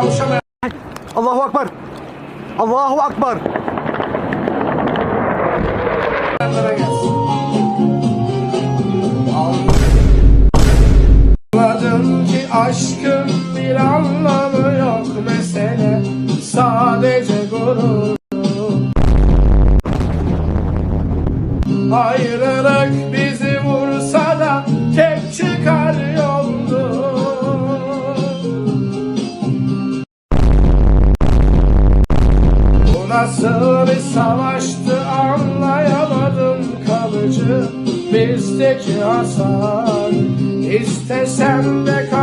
kavuşamayan... Allahu Akbar! Allahu Akbar! Anladım ki aşkın bir anlamı yok mesele sadece gurur Ayrılık bizi vursa da tek çıkar nasıl bir savaştı anlayamadım kalıcı. Bizdeki hasar İstesem de açılan